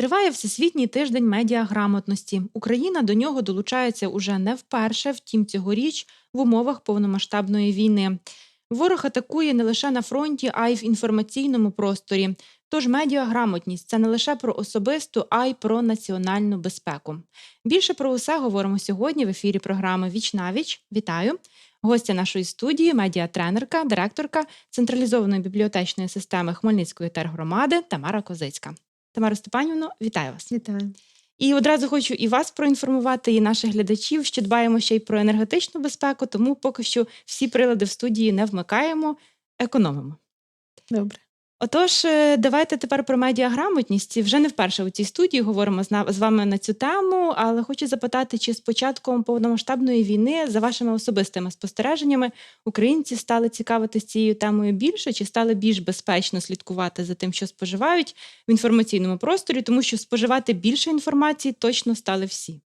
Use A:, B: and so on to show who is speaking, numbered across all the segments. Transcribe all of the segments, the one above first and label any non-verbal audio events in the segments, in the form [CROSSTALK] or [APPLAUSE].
A: Триває Всесвітній тиждень медіаграмотності. Україна до нього долучається уже не вперше, втім цьогоріч в умовах повномасштабної війни. Ворог атакує не лише на фронті, а й в інформаційному просторі. Тож медіаграмотність це не лише про особисту, а й про національну безпеку. Більше про усе говоримо сьогодні в ефірі програми Віч на віч. Вітаю! Гостя нашої студії, медіатренерка, директорка централізованої бібліотечної системи Хмельницької тергромади Тамара Козицька. Тамара Степанівно, вітаю вас.
B: Вітаю.
A: І одразу хочу і вас проінформувати, і наших глядачів, що дбаємо ще й про енергетичну безпеку, тому поки що всі прилади в студії не вмикаємо, економимо.
B: Добре.
A: Отож, е, давайте тепер про медіаграмотність. Вже не вперше у цій студії говоримо з вами на цю тему, але хочу запитати, чи з початком повномасштабної війни, за вашими особистими спостереженнями, українці стали цікавитися цією темою більше, чи стали більш безпечно слідкувати за тим, що споживають в інформаційному просторі, тому що споживати більше інформації точно стали всі.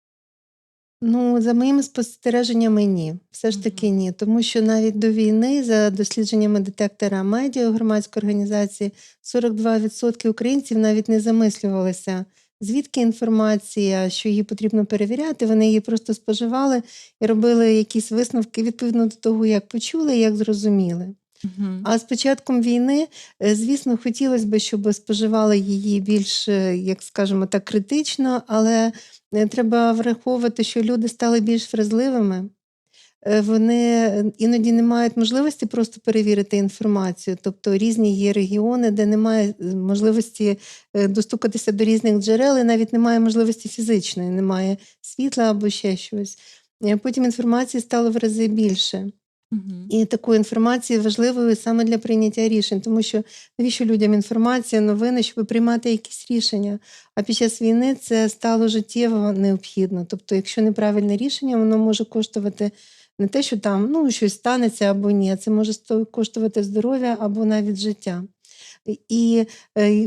B: Ну, за моїми спостереженнями, ні. Все ж таки ні. Тому що навіть до війни, за дослідженнями детектора медіа громадської організації, 42% українців навіть не замислювалися, звідки інформація, що її потрібно перевіряти. Вони її просто споживали і робили якісь висновки відповідно до того, як почули, як зрозуміли. А з початком війни, е, звісно, хотілося б, щоб споживали її більш, е, як скажемо так, критично, але е, треба враховувати, що люди стали більш вразливими. Вони іноді не мають можливості просто перевірити інформацію. Тобто різні є регіони, де немає можливості достукатися до різних джерел, і навіть немає можливості фізичної, немає світла або ще щось. Потім інформації стало в рази більше. І такої інформації важливою саме для прийняття рішень, тому що навіщо людям інформація, новини, щоб приймати якісь рішення. А під час війни це стало життєво необхідно. Тобто, якщо неправильне рішення, воно може коштувати не те, що там ну, щось станеться або ні, а це може коштувати здоров'я або навіть життя. І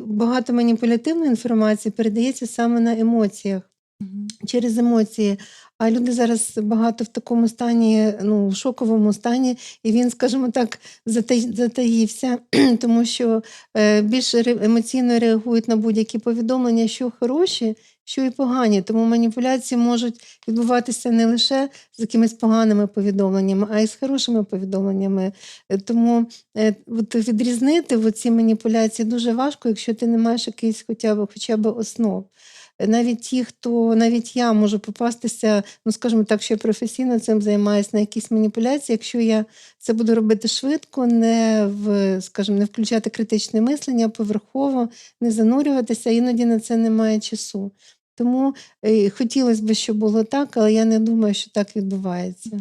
B: багато маніпулятивної інформації передається саме на емоціях. Через емоції. А люди зараз багато в такому стані, ну, в шоковому стані, і він, скажімо так, затаївся, [CLEARS THROAT] тому що е, більш емоційно реагують на будь-які повідомлення, що хороші, що і погані. Тому маніпуляції можуть відбуватися не лише з якимись поганими повідомленнями, а й з хорошими повідомленнями. Е, Тому е, от відрізнити ці маніпуляції дуже важко, якщо ти не маєш якийсь хоча б, хоча б основ. Навіть ті, хто навіть я можу попастися, ну скажімо так, що я професійно цим займаюся на якісь маніпуляції, якщо я це буду робити швидко, не в, скажімо, не включати критичне мислення, поверхово, не занурюватися, іноді на це немає часу. Тому е, хотілося б, щоб було так, але я не думаю, що так відбувається.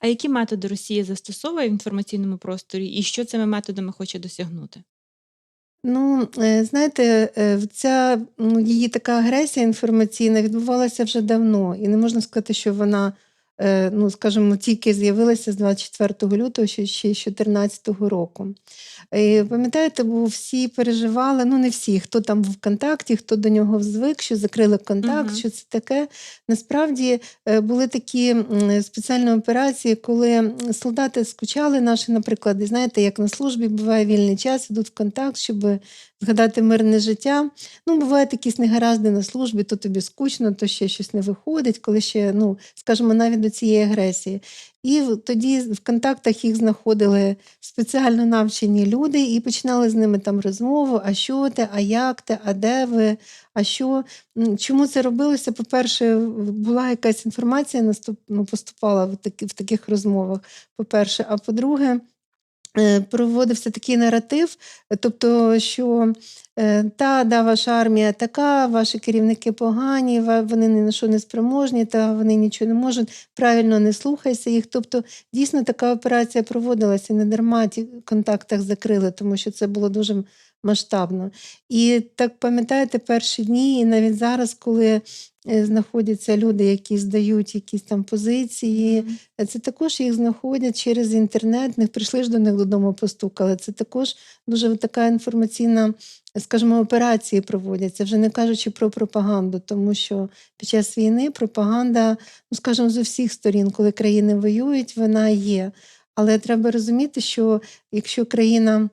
A: А які методи Росія застосовує в інформаційному просторі, і що цими методами хоче досягнути?
B: Ну, е, знаєте, е, ця її така агресія інформаційна відбувалася вже давно, і не можна сказати, що вона, ну, скажімо, тільки з'явилася з 24 лютого ще з 2014 року. І, пам'ятаєте, бо всі переживали, ну не всі, хто там в контакті, хто до нього звик, що закрили контакт,
A: Мгм.
B: що це таке. Насправді е, були такі спеціальні операції, коли солдати скучали наші, наприклад, і знаєте, як на службі буває вільний час, ідуть в контакт, щоб згадати мирне життя. Ну, бувають якісь негаразди на службі, то тобі скучно, то ще щось не виходить, коли ще, ну, скажімо, навіть до цієї агресії. І тоді в контактах їх знаходили спеціально навчені люди і починали з ними там розмову: а що ти, а як ти, а де ви, а що. Чому це робилося? По-перше, була якась інформація наступ, ну, поступала в, таки, в таких розмовах. По-перше, а по-друге, проводився такий наратив, е, тобто, що е, та, да, ваша армія така, ваші керівники погані, вони ні на що не спроможні, та вони нічого не можуть, правильно не слухайся їх. Тобто, дійсно така операція проводилася, не дарма ті контактах закрили, тому що це було дуже масштабно. І так пам'ятаєте, перші дні, і навіть зараз, коли е, знаходяться люди, які здають якісь там позиції. Е, Це також їх знаходять через інтернет, не прийшли ж до них додому, постукали. Це також дуже така інформаційна, скажімо, операції проводяться, вже не кажучи про пропаганду, тому що під час війни пропаганда, ну скажімо, з усіх сторін, коли країни воюють, вона є. Але треба розуміти, що якщо країна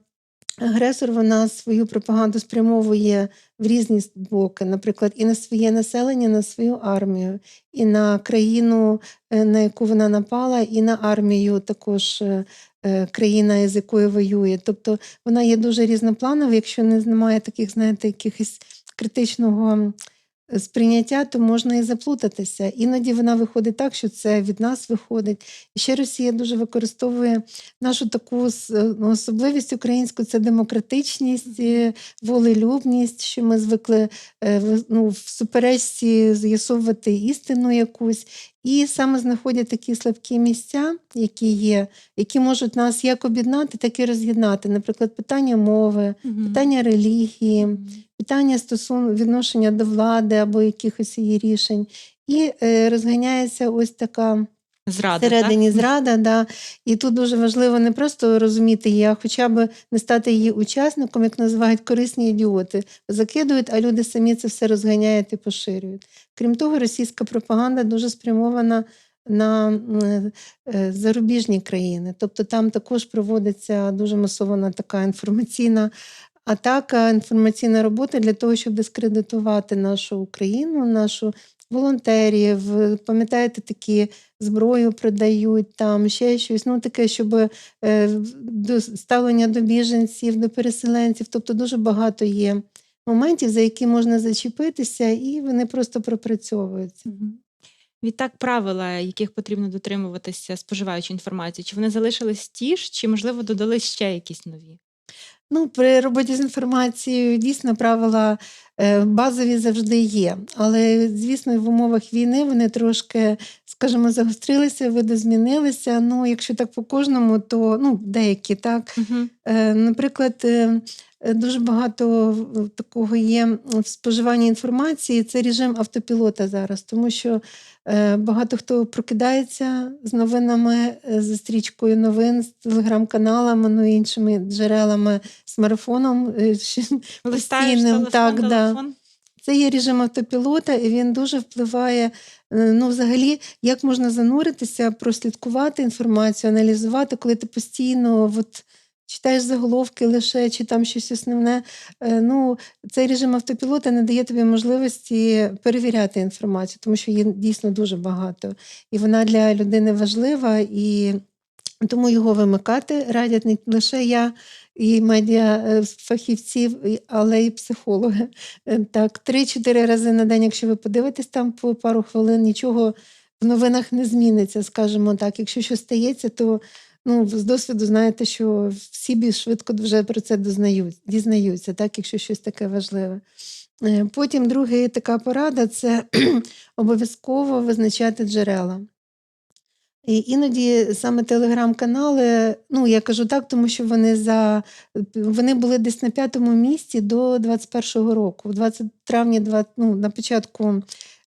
B: агресор вона свою пропаганду спрямовує в різні боки, наприклад, і на своє населення, на свою армію, і на країну, е, на яку вона напала, і на армію також е, е, країна, з якою воює. Тобто вона є дуже різнопланова, якщо не немає таких, знаєте, якихось критичного сприйняття, то можна і заплутатися. Іноді вона виходить так, що це від нас виходить. І ще Росія дуже використовує нашу таку ну, особливість українську це демократичність, е, волелюбність, що ми звикли е, ну, в суперечці з'ясовувати істину якусь. І саме знаходять такі слабкі місця, які є, які можуть нас як об'єднати, так і роз'єднати. Наприклад, питання мови, питання релігії. Питання стосун відношення до влади або якихось її рішень. І е, розганяється ось така
A: Зрада,
B: всередині
A: так?
B: зрада. Да. І тут дуже важливо не просто розуміти її, а хоча б не стати її учасником, як називають корисні ідіоти. Закидують, а люди самі це все розганяють і поширюють. Крім того, російська пропаганда дуже спрямована на е, зарубіжні країни. Тобто там також проводиться дуже масована така інформаційна атака, інформаційна робота для того, щоб дискредитувати нашу Україну, нашу волонтерів. Пам'ятаєте, такі зброю продають, там ще щось. Ну таке, щоб е, ставлення до біженців, до переселенців. Тобто дуже багато є моментів, за які можна зачепитися, і вони просто пропрацьовуються.
A: Відтак, правила, яких потрібно дотримуватися, споживаючи інформацію, чи вони залишились ті ж, чи, можливо, додали ще якісь нові?
B: Ну, при роботі з інформацією дійсно правила е, базові завжди є. Але, звісно, в умовах війни вони трошки, скажімо, загострилися, видозмінилися. Ну, якщо так по кожному, то ну, деякі так. Е, Наприклад, е, дуже багато такого є в споживанні інформації. Це режим автопілота зараз, тому що е, багато хто прокидається з новинами, е, з стрічкою новин, з телеграм-каналами, ну і іншими джерелами, е, ще
A: Листаєш
B: постійним.
A: телефон,
B: Так, да. Це є режим автопілота, і він дуже впливає. е, Ну, взагалі, як можна зануритися, прослідкувати інформацію, аналізувати, коли ти постійно от, читаєш заголовки лише чи там щось основне. Е, Ну, цей режим автопілота не дає тобі можливості перевіряти інформацію, тому що її дійсно дуже багато. І вона для людини важлива, і тому його вимикати радять не лише я і медіа е, фахівців, але й психологи. Е, Так, 3-4 рази на день, якщо ви подивитесь там по пару хвилин, нічого в новинах не зміниться, скажімо так. Якщо щось стається, то ну, з досвіду знаєте, що всі більш швидко вже про це дізнаються, так, якщо щось таке важливе. Е, Потім друга така порада це [CLEARS THROAT] обов'язково визначати джерела. І іноді саме телеграм-канали, ну я кажу так, тому що вони за вони були десь на п'ятому місці до 21-го року. В 20 травні, 20, ну, на початку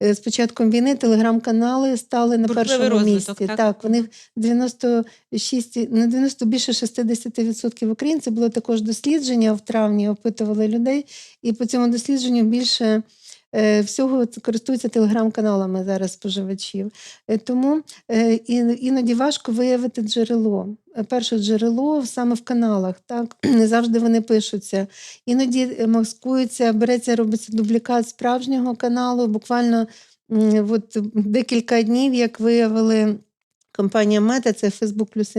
B: е, з початком війни телеграм-канали стали на
A: Бурхливий
B: першому
A: розвиток,
B: місці.
A: так?
B: Так, у них 96, не 90, більше 60% українців було також дослідження в травні, опитували людей, і по цьому дослідженню більше всього користуються телеграм-каналами зараз споживачів. Е, Тому е, іноді важко виявити джерело. Е, Перше джерело саме в каналах, так [CLEARS THROAT] не завжди вони пишуться. Іноді е, маскується, береться, робиться дублікат справжнього каналу. Буквально от декілька днів, як виявили. Компанія Мета, це Facebook плюс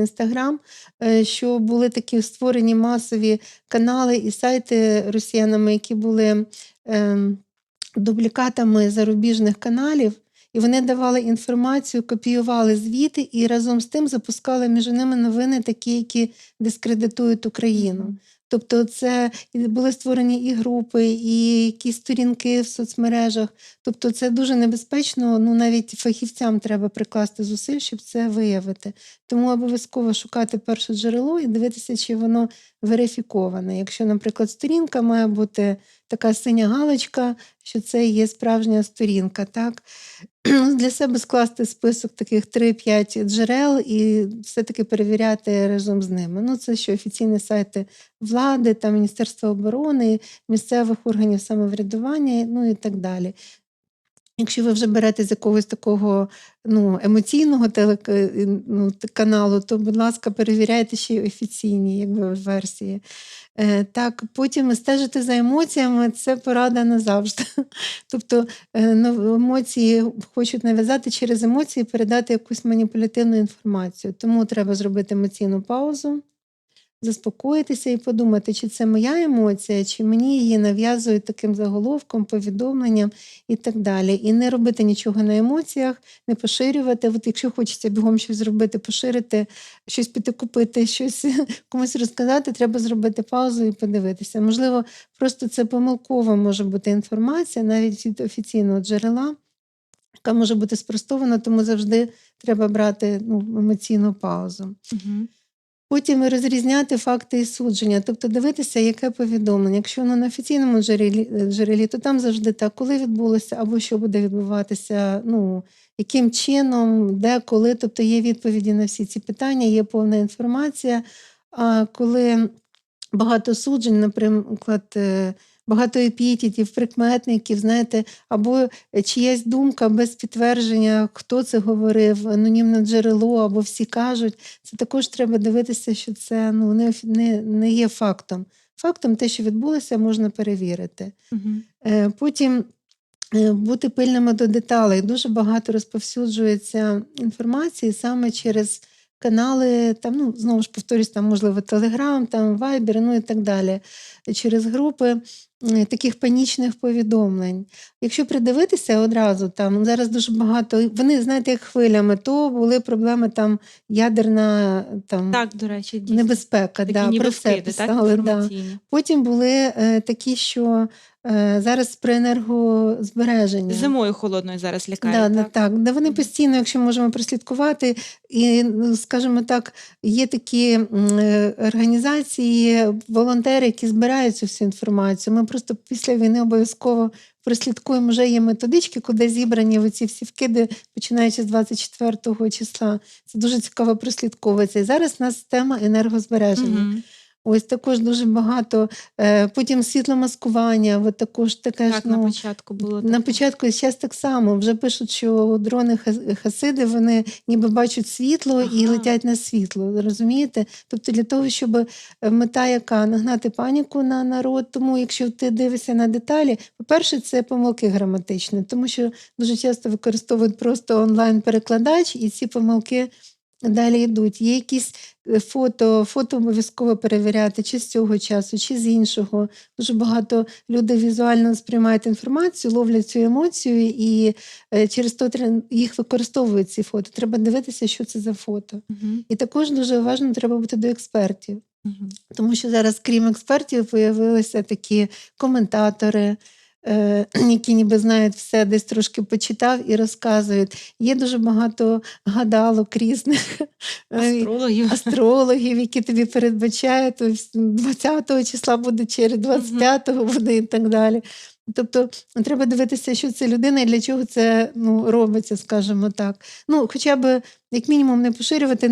B: е, що були такі створені масові канали і сайти росіянами, які були ем, дублікатами зарубіжних каналів, і вони давали інформацію, копіювали звіти і разом з тим запускали між ними новини, такі, які дискредитують Україну. Тобто, це були створені і групи, і якісь сторінки в соцмережах. Тобто, це дуже небезпечно. Ну навіть фахівцям треба прикласти зусиль, щоб це виявити. Тому обов'язково шукати перше джерело і дивитися, чи воно верифіковане. Якщо, наприклад, сторінка має бути така синя галочка, що це є справжня сторінка, так для себе скласти список таких 3-5 джерел і все-таки перевіряти разом з ними. Ну, це що офіційні сайти влади, там Міністерства оборони, місцевих органів самоврядування, ну і так далі. Якщо ви вже берете з якогось такого ну, емоційного телек... е, ну, каналу, то, будь ласка, перевіряйте ще й офіційні якби, версії. Е, так, потім стежити за емоціями це порада назавжди. [LAUGHS] Тобто ну, емоції хочуть нав'язати через емоції, передати якусь маніпулятивну інформацію. Тому треба зробити емоційну паузу, заспокоїтися і подумати, чи це моя емоція, чи мені її нав'язують таким заголовком, повідомленням і так далі. І не робити нічого на емоціях, не поширювати. От якщо хочеться бігом щось зробити, поширити, щось піти купити, щось [LAUGHS] комусь розказати, треба зробити паузу і подивитися. Можливо, просто це помилкова може бути інформація, навіть від офіційного джерела, яка може бути спростована, тому завжди треба брати ну, емоційну паузу.
A: Мгм.
B: Потім розрізняти факти і судження, тобто дивитися, яке повідомлення. Якщо воно на офіційному джерелі, е, джерелі, то там завжди так, коли відбулося, або що буде відбуватися, ну, яким чином, де, коли. Тобто є відповіді на всі ці питання, є повна інформація. А коли багато суджень, наприклад, е, багато епітетів, прикметників, знаєте, або чиясь думка без підтвердження, хто це говорив, анонімне джерело, або всі кажуть, це також треба дивитися, що це ну, не, не, не є фактом. Фактом те, що відбулося, можна перевірити. Е, Потім е, бути пильними до деталей. Дуже багато розповсюджується інформації саме через канали, там, ну, знову ж повторюсь, там, можливо, Телеграм, там, Вайбер, ну і так далі, через групи таких панічних повідомлень. Якщо придивитися одразу, там зараз дуже багато, вони, знаєте, як хвилями, то були проблеми там ядерна там,
A: Так, до речі, дійсно.
B: небезпека.
A: Такі
B: да,
A: ніби
B: про це
A: вкиди, так,
B: писали. Да. Потім були е, такі, що зараз про енергозбереження.
A: Зимою холодною зараз лякають.
B: Да, да,
A: так?
B: так, де вони постійно, якщо можемо прослідкувати, і, ну, скажімо так, є такі е, організації, волонтери, які збирають цю всю інформацію. Ми просто після війни обов'язково прослідкуємо, вже є методички, куди зібрані оці всі вкиди, починаючи з 24 числа. Це дуже цікаво прослідковується. І зараз у нас тема енергозбереження.
A: Мгм.
B: Ось також дуже багато. Е, Потім світломаскування, от також таке ж,
A: Так, на
B: ну,
A: початку було
B: на
A: таке.
B: початку зараз так само. Вже пишуть, що дрони хас- хасиди вони ніби бачать світло і летять на світло. Розумієте? Тобто для того, щоб е, мета яка нагнати паніку на народ. Тому, якщо ти дивишся на деталі, по-перше, це помилки граматичні, тому що дуже часто використовують просто онлайн-перекладач, і ці помилки. Далі йдуть. Є якісь е, фото, фото обов'язково перевіряти, чи з цього часу, чи з іншого. Дуже багато людей візуально сприймають інформацію, ловлять цю емоцію, і е, через то їх використовують ці фото. Треба дивитися, що це за фото.
A: Мгм.
B: І також дуже важливо треба бути до експертів.
A: Мгм.
B: Тому що зараз, крім експертів, появилися такі коментатори, [CLEARS THROAT] які ніби знають все, десь трошки почитав і розказують. Є дуже багато гадалок різних. [LAUGHS] е,
A: Астрологів.
B: Астрологів, які тобі передбачають, 20-го числа буде через 25-го буде і так далі. Тобто треба дивитися, що це людина і для чого це ну, робиться, скажімо так. Ну, хоча б, як мінімум, не поширювати,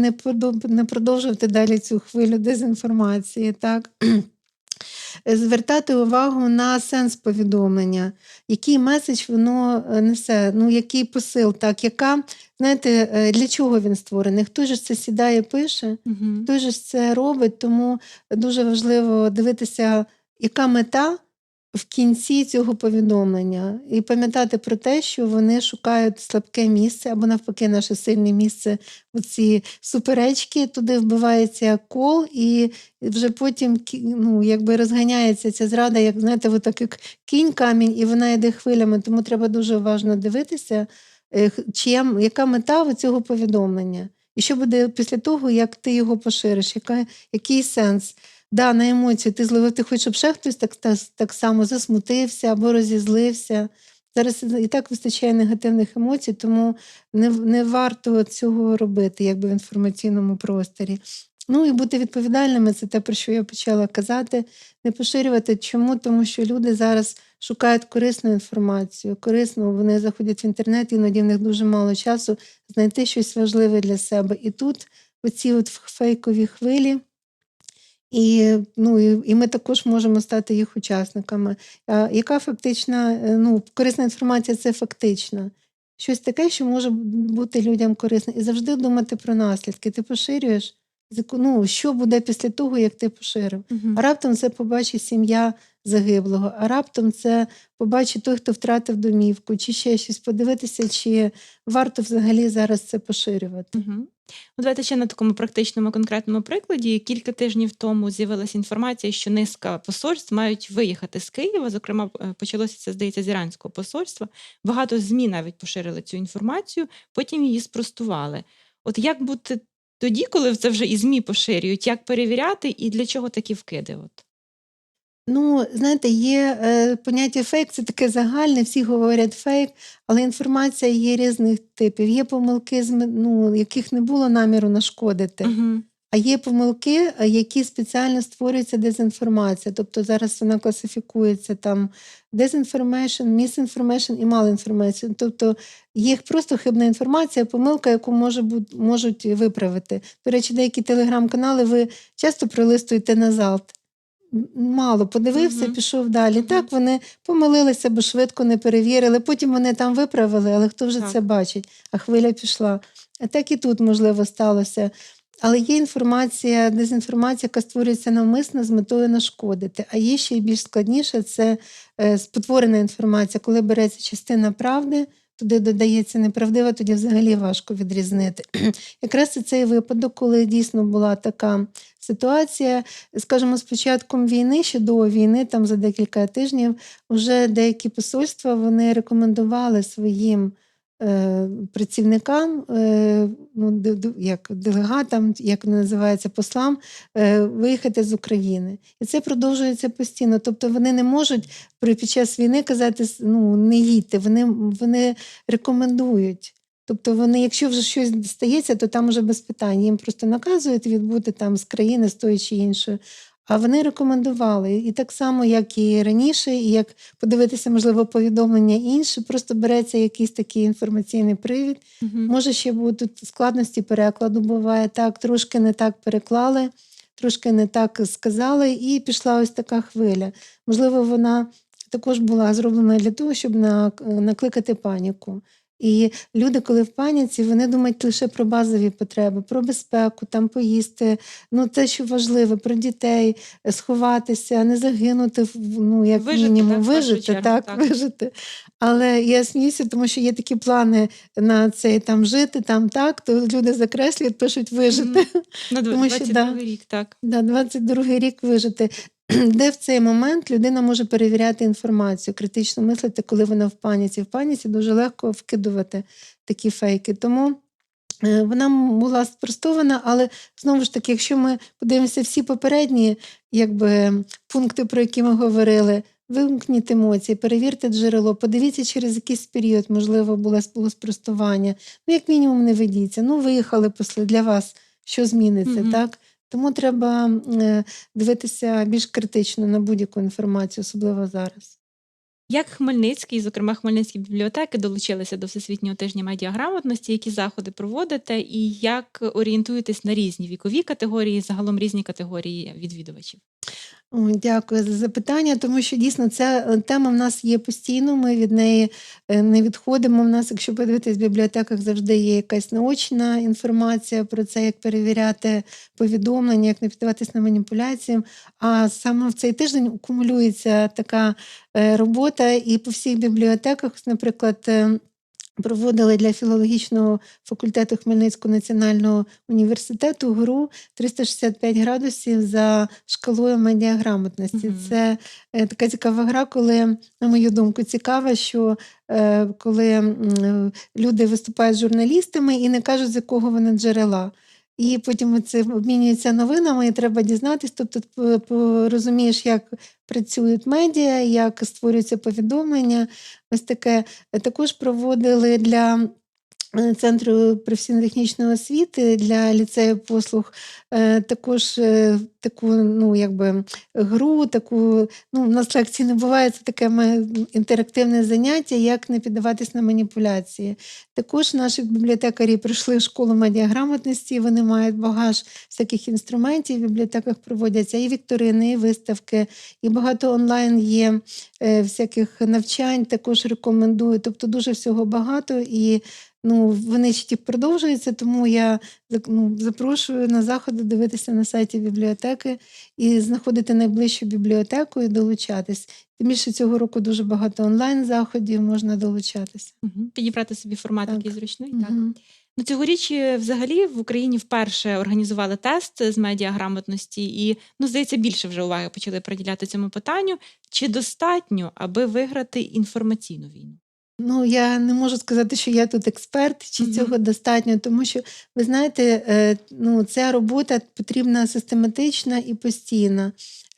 B: не продовжувати далі цю хвилю дезінформації. Так? [CLEARS THROAT] Звертати увагу на сенс повідомлення, який меседж воно е, несе, ну який посил, так, яка, знаєте, е, для чого він створений? Хто ж це сідає, пише,
A: угу.
B: хто ж це робить, тому дуже важливо дивитися, яка мета в кінці цього повідомлення, і пам'ятати про те, що вони шукають слабке місце або навпаки наше сильне місце у ці суперечки, туди вбивається кол, і вже потім ну, якби розганяється ця зрада, як знаєте, отак як кінь камінь, і вона йде хвилями. Тому треба дуже уважно дивитися, е, чия, яка мета у цього повідомлення. І що буде після того, як ти його пошириш, яка, який сенс? Да, на емоції ти зловив, ти хочеш, щоб ще хтось так, так, так само засмутився або розізлився. Зараз і так вистачає негативних емоцій, тому не, не варто цього робити якби в інформаційному просторі. Ну і бути відповідальними це те, про що я почала казати. Не поширювати. Чому? Тому що люди зараз шукають корисну інформацію. Корисну, вони заходять в інтернет, іноді в них дуже мало часу знайти щось важливе для себе. І тут оці от фейкові хвилі І, ну, і, і ми також можемо стати їх учасниками. А яка фактична, е, ну, корисна інформація це фактична. Щось таке, що може бути людям корисне. І завжди думати про наслідки. Ти поширюєш, ну, що буде після того, як ти поширив.
A: Мгм.
B: А раптом це побачить сім'я загиблого, а раптом це побачить той, хто втратив домівку, чи ще щось, подивитися, чи варто взагалі зараз це поширювати.
A: Мгм. Ну, давайте ще на такому практичному конкретному прикладі. Кілька тижнів тому з'явилася інформація, що низка посольств мають виїхати з Києва. Зокрема, е, почалося це, здається, з іранського посольства. Багато ЗМІ навіть поширили цю інформацію, потім її спростували. От як бути тоді, коли це вже і ЗМІ поширюють, як перевіряти і для чого такі вкиди? От.
B: Ну, знаєте, є е, поняття фейк, це таке загальне, всі говорять фейк, але інформація є різних типів. Є помилки, ну, яких не було наміру нашкодити.
A: Угу.
B: А є помилки, е, які спеціально створюється дезінформація. Тобто зараз вона класифікується там дезінформейшн, місінформейшн і малінформейшн. Тобто є просто хибна інформація, помилка, яку може можуть виправити. До речі, деякі телеграм-канали ви часто пролистуєте назад. Мало подивився,
A: Мгм.
B: пішов далі.
A: Мгм.
B: Так, вони помилилися, бо швидко не перевірили. Потім вони там виправили, але хто вже
A: Так.
B: це бачить? А хвиля пішла. А так і тут, можливо, сталося. Але є інформація, дезінформація, яка створюється навмисно з метою нашкодити. А є ще й більш складніше це е, спотворена інформація, коли береться частина правди, туди додається неправдива, тоді взагалі важко відрізнити. [CLEARS THROAT] Якраз це цей випадок, коли дійсно була така ситуація. Скажімо, з початком війни, ще до війни, там за декілька тижнів, вже деякі посольства вони рекомендували своїм працівникам, е, ну, як делегатам, як вони називається, послам, е, виїхати з України. І це продовжується постійно. Тобто вони не можуть при під час війни казати ну, не їдьте, вони, вони рекомендують. Тобто вони, якщо вже щось стається, то там уже без питань. Їм просто наказують відбути там з країни з тої чи іншої. А вони рекомендували. І так само, як і раніше, і як подивитися, можливо, повідомлення інше, просто береться якийсь такий інформаційний привід.
A: Мгм.
B: Може, ще будуть складності перекладу. Буває так, трошки не так переклали, трошки не так сказали, і пішла ось така хвиля. Можливо, вона також була зроблена для того, щоб на- накликати паніку. І люди, коли в паніці, вони думають лише про базові потреби, про безпеку, там поїсти, ну те, що важливо, про дітей, е, сховатися, не загинути, ну як
A: Вижити,
B: мінімум,
A: так,
B: вижити,
A: чергу,
B: так,
A: так.
B: вижити. Але я сміюся, тому що є такі плани на цей там жити, там так, то люди закреслюють, пишуть вижити.
A: На [LAUGHS]
B: Тому що,
A: 22
B: да.
A: рік, так.
B: Да, 22 рік вижити. [CLEARS THROAT] Де в цей момент людина може перевіряти інформацію, критично мислити, коли вона в паніці. В паніці дуже легко вкидувати такі фейки. Тому е, вона була спростована, але знову ж таки, якщо ми подивимося всі попередні якби, пункти, про які ми говорили, вимкніть емоції, перевірте джерело, подивіться через якийсь період, можливо, було, спростування. Ну, як мінімум, не ведіться. Ну, виїхали посли для вас, що зміниться,
A: Мгм.
B: так? Тому треба е, дивитися більш критично на будь-яку інформацію, особливо зараз.
A: Як Хмельницький, зокрема Хмельницькі бібліотеки, долучилися до Всесвітнього тижня медіаграмотності, які заходи проводите, і як орієнтуєтесь на різні вікові категорії, загалом різні категорії відвідувачів?
B: Дякую за запитання, тому що дійсно ця е, тема в нас є постійно. Ми від неї е, не відходимо. В нас, якщо подивитись в бібліотеках, завжди є якась наочна інформація про це, як перевіряти повідомлення, як не піддаватись на маніпуляції. А саме в цей тиждень акумулюється така е, робота, і по всіх бібліотеках, наприклад. Е, Проводили для філологічного факультету Хмельницького національного університету гру 365 градусів за шкалою медіаграмотності.
A: Мгм.
B: Це е, така цікава гра, коли, на мою думку, цікава, що е, коли м, люди виступають з журналістами і не кажуть, з якого вони джерела. І потім це обмінюється новинами, і треба дізнатись. Тобто, розумієш, як працюють медіа, як створюються повідомлення. Ось таке Е, також проводили для Центру професійно-технічної освіти для ліцею послуг е, також е, таку, ну, якби, гру, таку, ну, у нас лекцій не буває, це таке інтерактивне заняття, як не піддаватись на маніпуляції. Також наші бібліотекарі прийшли в школу медіаграмотності, вони мають багаж всяких інструментів, в бібліотеках проводяться і вікторини, і виставки, і багато онлайн є е, всяких навчань, також рекомендую. Тобто дуже всього багато і ну, вони ще ті продовжуються, тому я ну, запрошую на заходи дивитися на сайті бібліотеки і знаходити найближчу бібліотеку і долучатись. Тим більше цього року дуже багато онлайн заходів, можна долучатися.
A: Мгм. Підібрати собі формат,
B: Так.
A: який зручний. Так. Ну, цьогоріч е, взагалі в Україні вперше організували тест з медіаграмотності, і ну, здається, більше вже уваги почали приділяти цьому питанню. Чи достатньо, аби виграти інформаційну війну?
B: Ну, я не можу сказати, що я тут експерт, чи
A: Мгм.
B: цього достатньо, тому що ви знаєте, е, ну, ця робота потрібна систематична і постійна.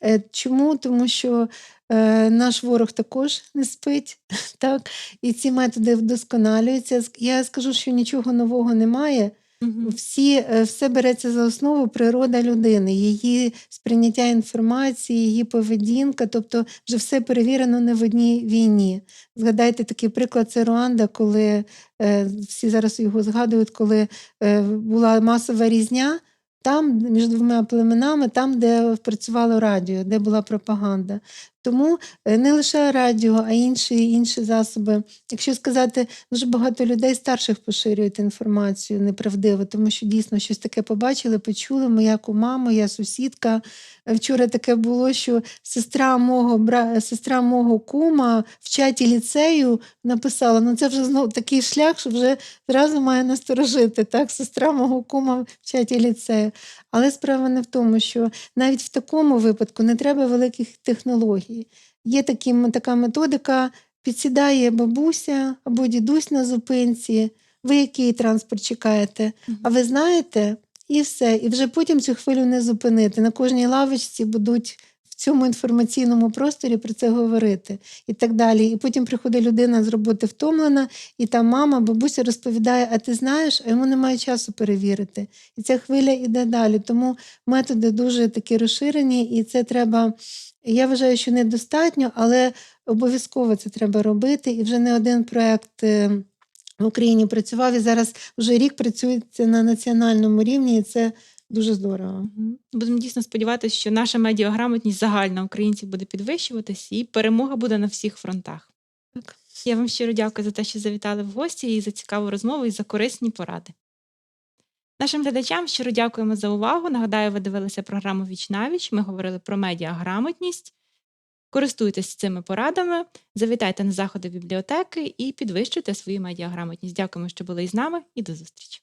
B: Е, Чому? Тому що е, наш ворог також не спить, [LAUGHS] так? і ці методи вдосконалюються. Ск- Я скажу, що нічого нового немає.
A: Мгм.
B: Всі, е, все береться за основу природа людини, її сприйняття інформації, її поведінка, тобто вже все перевірено не в одній війні. Згадайте такий приклад, це Руанда, коли е, всі зараз його згадують, коли е, була масова різня. Там, між двома племенами, там, де працювало радіо, де була пропаганда. Тому е, не лише радіо, а інші, інші засоби. Якщо сказати, дуже багато людей старших поширюють інформацію неправдиву, тому що дійсно щось таке побачили, почули. Моя кума, моя сусідка. Е, Вчора таке було, що сестра мого бра... сестра мого кума в чаті ліцею написала: ну це вже знову такий шлях, що вже зразу має насторожити. Так, сестра мого кума в чаті ліцею. Але справа не в тому, що навіть в такому випадку не треба великих технологій. Є такі, така методика, підсідає бабуся або дідусь на зупинці. Ви який транспорт чекаєте? А ви знаєте, і все. І вже потім цю хвилю не зупинити. На кожній лавочці будуть в цьому інформаційному просторі про це говорити і так далі. І потім приходить людина з роботи втомлена, і там мама, бабуся розповідає: а ти знаєш, а йому немає часу перевірити. І ця хвиля йде далі. Тому методи дуже такі розширені, і це треба. Я вважаю, що недостатньо, але обов'язково це треба робити. І вже не один проект е, в Україні працював, і зараз вже рік працюється на національному рівні, і це дуже здорово.
A: Будемо дійсно сподіватися, що наша медіаграмотність загальна українців буде підвищуватись, і перемога буде на всіх фронтах.
B: Так.
A: Я вам щиро дякую за те, що завітали в гості і за цікаву розмову, і за корисні поради. Нашим глядачам щиро дякуємо за увагу. Нагадаю, ви дивилися програму Віч навіч. Ми говорили про медіаграмотність. Користуйтесь цими порадами, завітайте на заходи бібліотеки і підвищуйте свою медіаграмотність. Дякуємо, що були із нами, і до зустрічі.